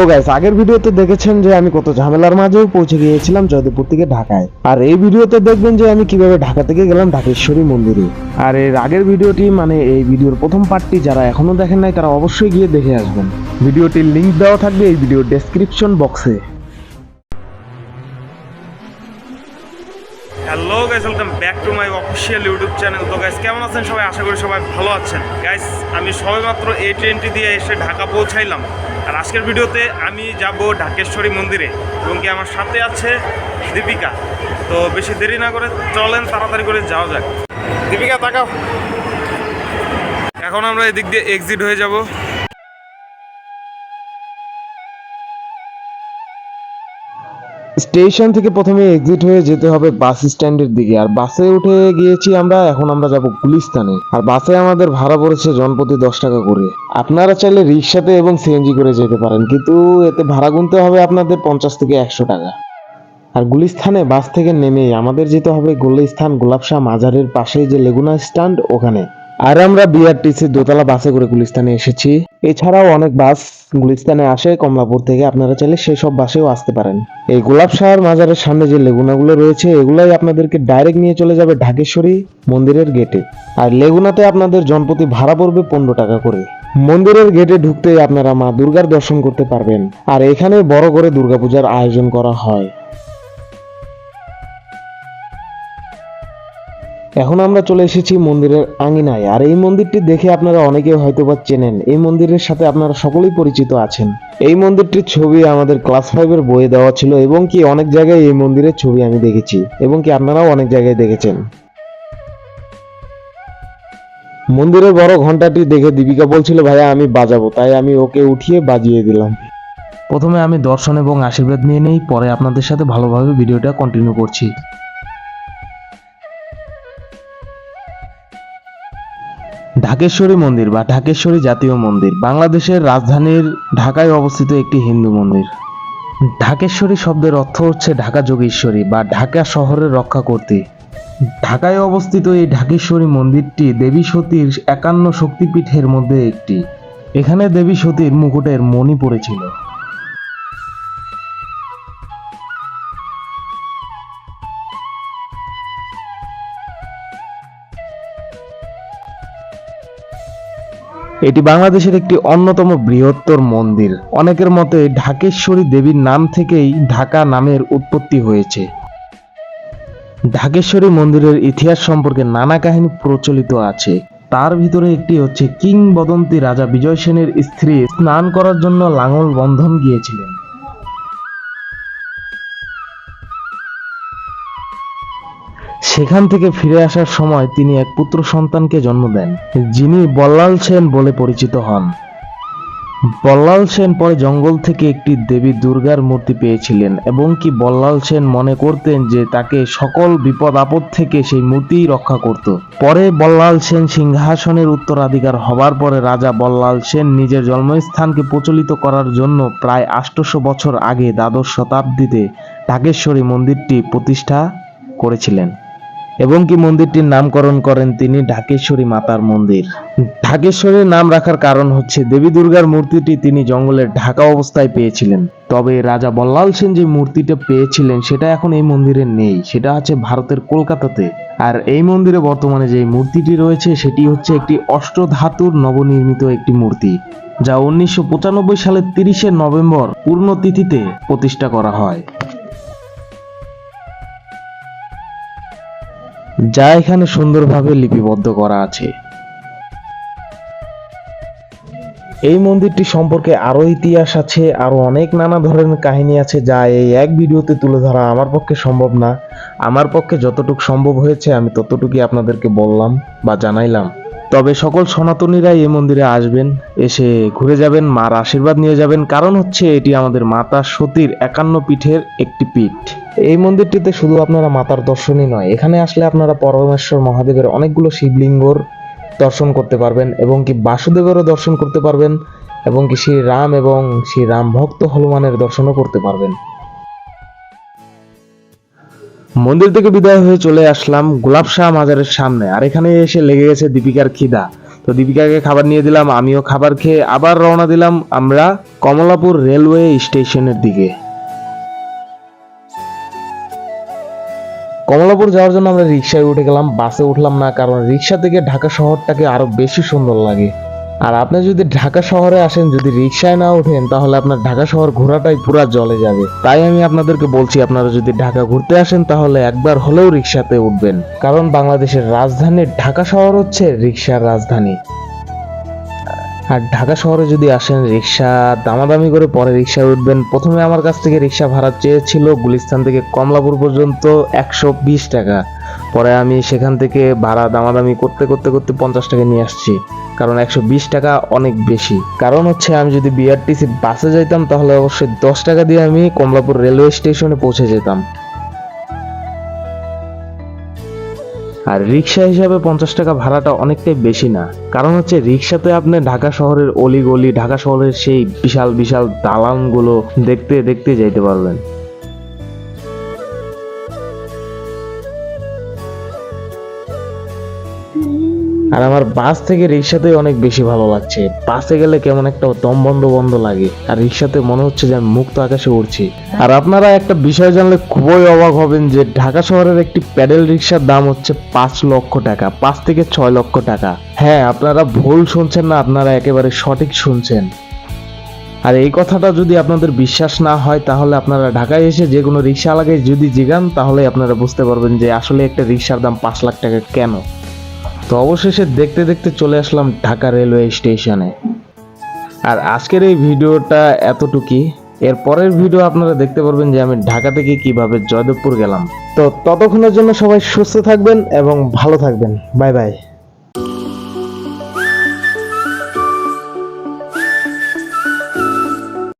তো গাইস আগের ভিডিওতে দেখেছেন যে আমি কত ঝামেলার মাঝেও পৌঁছে গিয়েছিলাম জয়দেবপুর থেকে ঢাকায়। আর এই ভিডিওতে দেখবেন যে আমি কীভাবে ঢাকা থেকে গেলাম ঢাকেশ্বরী মন্দিরে। আর এর আগের ভিডিওটি মানে এই ভিডিওর প্রথম পার্টটি যারা এখনও দেখেন নাই, তারা অবশ্যই গিয়ে দেখে আসবেন। ভিডিওটির লিংক দেওয়া থাকবে এই ভিডিওর ডেসক্রিপশন বক্সে hello guys welcome back to my official YouTube channel তো গাইস কেমন আছেন সবাই? আশা করি সবাই ভালো আছেন। গাইস আমি সবেমাত্র এই ট্রেনটি দিয়ে এসে ঢাকা পৌঁছাইলাম। আর আজকের ভিডিওতে আমি যাব ঢাকেশ্বরী মন্দিরে এবং কি আমার সাথে আছে দীপিকা। তো বেশি দেরি না করে চলেন, তাড়াতাড়ি করে যাওয়া যাক। দীপিকা, তাকাও। এখন আমরা এদিক দিয়ে এক্সিট হয়ে যাব। স্টেশন থেকে প্রথমে এক্সিট হয়ে যেতে হবে বাস স্ট্যান্ডের দিকে। আর বাসে উঠে গিয়েছি আমরা, এখন আমরা যাব গুলিস্তানে। আর বাসে আমাদের ভাড়া পড়েছে জনপ্রতি দশ টাকা করে। আপনারা চাইলে রিক্সাতে এবং সিএনজি করে যেতে পারেন, কিন্তু এতে ভাড়া গুনতে হবে আপনাদের পঞ্চাশ থেকে একশো টাকা। আর গুলিস্থানে বাস থেকে নেমে আমাদের যেতে হবে গুলিস্থান গোলাপশাহ মাজারের পাশেই যে লেগুনা স্ট্যান্ড ওখানে। আর আমরা বিআরটিসি দোতলা বাসে করে গুলিস্তানে এসেছি। এছাড়াও অনেক বাস গুলিস্তানে আসে কমলাপুর থেকে। আপনারা চাইলে সেই সব বাসেও আসতে পারেন। এই গোলাপ শাহর মাজারের সামনে যে লেগুনাগুলো রয়েছে, এগুলাই আপনাদেরকে ডাইরেক্ট নিয়ে চলে যাবে ঢাকেশ্বরী মন্দিরের গেটে আর লেগুনাতে আপনাদের জনপ্রতি ভাড়া পড়বে পনেরো টাকা করে। মন্দিরের গেটে ঢুকতেই আপনারা মা দুর্গার দর্শন করতে পারবেন। আর এখানে বড় করে দুর্গাপূজার আয়োজন করা হয়। এখন আমরা চলে এসেছি মন্দিরের আঙিনায়। আর এই মন্দিরটি দেখে আপনারা অনেকে হয়তো বা চেনেন। এই মন্দিরের সাথে আপনারা সকলেই পরিচিত আছেন। এই মন্দিরটির ছবি আমাদের ক্লাস ফাইভের বইয়ে দেওয়া ছিল এবং কি অনেক জায়গায় এই মন্দিরের ছবি আমি দেখেছি এবং কি আপনারাও অনেক জায়গায় দেখেছেন। মন্দিরের বড় ঘন্টাটি দেখে দীপিকা বলছিল, ভাইয়া, আমি বাজাবো। তাই আমি ওকে উঠিয়ে বাজিয়ে দিলাম। প্রথমে আমি দর্শন এবং আশীর্বাদ নিয়ে নেই, পরে আপনাদের সাথে ভালোভাবে ভিডিওটা কন্টিনিউ করছি। ঢাকেশ্বরী মন্দির বা ঢাকেশ্বরী জাতীয় মন্দির বাংলাদেশের রাজধানীর ঢাকায় অবস্থিত একটি হিন্দু মন্দির। ঢাকেশ্বরী শব্দের অর্থ হচ্ছে ঢাকা যোগেশ্বরী বা ঢাকা শহরের রক্ষা করতে ঢাকায় অবস্থিত এই ঢাকেশ্বরী মন্দিরটি দেবী সতীর একান্ন শক্তিপীঠের মধ্যে একটি। এখানে দেবী সতীর মুকুটের মণি পড়েছিল। এটি বাংলাদেশের একটি অন্যতম বৃহত্তর মন্দির। অনেকের মতে ঢাকেশ্বরী দেবীর নাম থেকেই ঢাকা নামের উৎপত্তি হয়েছে। ঢাকেশ্বরী মন্দিরের ইতিহাস সম্পর্কে নানা কাহিনী প্রচলিত আছে। তার ভিতরে একটি হচ্ছে কিংবদন্তি রাজা বিজয় সেনের স্ত্রী স্নান করার জন্য লাঙল বন্ধন গিয়েছিলেন। সেখান থেকে ফিরে আসার সময় তিনি এক পুত্র সন্তানকে জন্ম দেন, যিনি বল্লাল সেন বলে পরিচিত হন। বল্লাল সেন পরে জঙ্গল থেকে একটি দেবী দুর্গার মূর্তি পেয়েছিলেন এবং কি বল্লাল সেন মনে করতেন যে তাকে সকল বিপদ আপদ থেকে সেই মূর্তিই রক্ষা করত। পরে বল্লাল সেন সিংহাসনের উত্তরাধিকার হবার পরে রাজা বল্লাল সেন নিজের জন্মস্থানকে প্রচলিত করার জন্য প্রায় আটশোশো বছর আগে দ্বাদশ শতাব্দীতে ঢাকেশ্বরী মন্দিরটি প্রতিষ্ঠা করেছিলেন। এবং কি মন্দিরটির নামকরণ করেন তিনি ঢাকেশ্বরী মাতার মন্দির। ঢাকেশ্বরীর নাম রাখার কারণ হচ্ছে দেবী দুর্গার মূর্তিটি তিনি জঙ্গলের ঢাকা অবস্থায় পেয়েছিলেন। তবে রাজা বল্লাল সেন যে মূর্তিটা পেয়েছিলেন, সেটা এখন এই মন্দিরে নেই। সেটা আছে ভারতের কলকাতাতে। আর এই মন্দিরে বর্তমানে যে মূর্তিটি রয়েছে, সেটি হচ্ছে একটি অষ্টধাতুর নবনির্মিত একটি মূর্তি, যা উনিশশো পঁচানব্বই সালের তিরিশে নভেম্বর পূর্ণ তিথিতে প্রতিষ্ঠা করা হয়। যা এখানে সুন্দরভাবে লিপিবদ্ধ করা আছে। এই মন্দিরটি সম্পর্কে আরও ইতিহাস আছে আরও অনেক নানা ধরনের কাহিনী আছে যা এই এক ভিডিওতে তুলে ধরা আমার পক্ষে সম্ভব না। আমার পক্ষে যতটুকু সম্ভব হয়েছে আমি ততটুকুই আপনাদেরকে বললাম বা জানাইলাম। তবে সকল সনাতনীরাই এই মন্দিরে আসবেন, এসে ঘুরে যাবেন, মার আশীর্বাদ নিয়ে যাবেন। কারণ হচ্ছে এটি আমাদের মাতা সতীর একান্ন পীঠের একটি পীঠ। এই মন্দিরটিতে শুধু আপনারা মাতার দর্শনই নয়, এখানে আসলে আপনারা পরমেশ্বর মহাদেবের অনেকগুলো শিবলিঙ্গর দর্শন করতে পারবেন এবং কি বাসুদেবেরও দর্শন করতে পারবেন এবং কি শ্রী রাম এবং শ্রী রাম ভক্ত হনুমানের দর্শনও করতে পারবেন। মন্দির থেকে বিদায় হয়ে চলে আসলাম গোলাপ শাহ মাজারের সামনে। আর এখানে এসে লেগে গেছে দীপিকার খিদা। তো দীপিকাকে খাবার নিয়ে দিলাম, আমিও খাবার খেয়ে আবার রওনা দিলাম আমরা কমলাপুর রেলওয়ে স্টেশনের দিকে। কমলাপুর যাওয়ার জন্য আমরা রিক্সায় উঠে গেলাম, বাসে উঠলাম না, কারণ রিক্সা থেকে ঢাকা শহরটাকে আরও বেশি সুন্দর লাগে। আর আপনি যদি ঢাকা শহরে আসেন, যদি রিক্সায় না ওঠেন, তাহলে আপনার ঢাকা শহর ঘোরাটাই পুরা জলে যাবে। তাই আমি আপনাদেরকে বলছি, আপনারা যদি ঢাকা ঘুরতে আসেন, তাহলে একবার হলেও রিক্সাতে উঠবেন। কারণ বাংলাদেশের রাজধানী ঢাকা শহর হচ্ছে রিক্সার রাজধানী। আর ঢাকা শহরে যদি আসেন রিক্সা, দামাদামি করে পরে রিক্সায় উঠবেন। প্রথমে আমার কাছ থেকে রিক্সা ভাড়া চেয়েছিল গুলিস্তান থেকে কমলাপুর পর্যন্ত একশো বিশ টাকা। পরে আমি সেখান থেকে ভাড়া দামাদামি করতে করতে করতে পঞ্চাশ টাকা নিয়ে আসছি। কারণ একশো বিশ টাকা অনেক বেশি। কারণ হচ্ছে আমি যদি বিআরটিসি বাসে যাইতাম তাহলে অবশ্যই দশ টাকা দিয়ে আমি কমলাপুর রেলওয়ে স্টেশনে পৌঁছে যেতাম। আর রিক্সা হিসাবে পঞ্চাশ টাকা ভাড়াটা অনেকটাই বেশি না। কারণ হচ্ছে রিক্সাতে আপনি ঢাকা শহরের অলি গলি ঢাকা শহরের সেই বিশাল বিশাল দালানগুলো দেখতে দেখতে যাইতে পারবেন। আর আমার বাস থেকে রিক্সাতে অনেক বেশি ভালো লাগছে। বাসে গেলে কেমন একটা দম বন্ধ বন্ধ লাগে, আর রিক্সাতে মনে হচ্ছে যে আমি মুক্ত আকাশে উড়ছি। আর আপনারা একটা বিষয় জানলে খুবই অবাক হবেন যে ঢাকা শহরের একটি প্যাডেল রিক্সার দাম হচ্ছে পাঁচ লক্ষ টাকা, পাঁচ থেকে ছয় লক্ষ টাকা। হ্যাঁ আপনারা ভুল শুনছেন না, আপনারা একেবারে সঠিক শুনছেন। আর এই কথাটা যদি আপনাদের বিশ্বাস না হয়, তাহলে আপনারা ঢাকায় এসে যে কোনো রিক্সা লাগে যদি জিগান তাহলে আপনারা বুঝতে পারবেন যে আসলে একটা রিক্সার দাম পাঁচ লাখ টাকা কেন। তো অবশেষে দেখতে দেখতে চলে আসলাম ঢাকা রেলওয়ে স্টেশনে। আর আজকের এই ভিডিওটা এতটুকুই। এর পরের ভিডিও আপনারা দেখতে পারবেন যে আমি ঢাকা থেকে কীভাবে জয়দেবপুর গেলাম। তো ততক্ষণের জন্য সবাই সুস্থ থাকবেন এবং ভালো থাকবেন। Bye bye.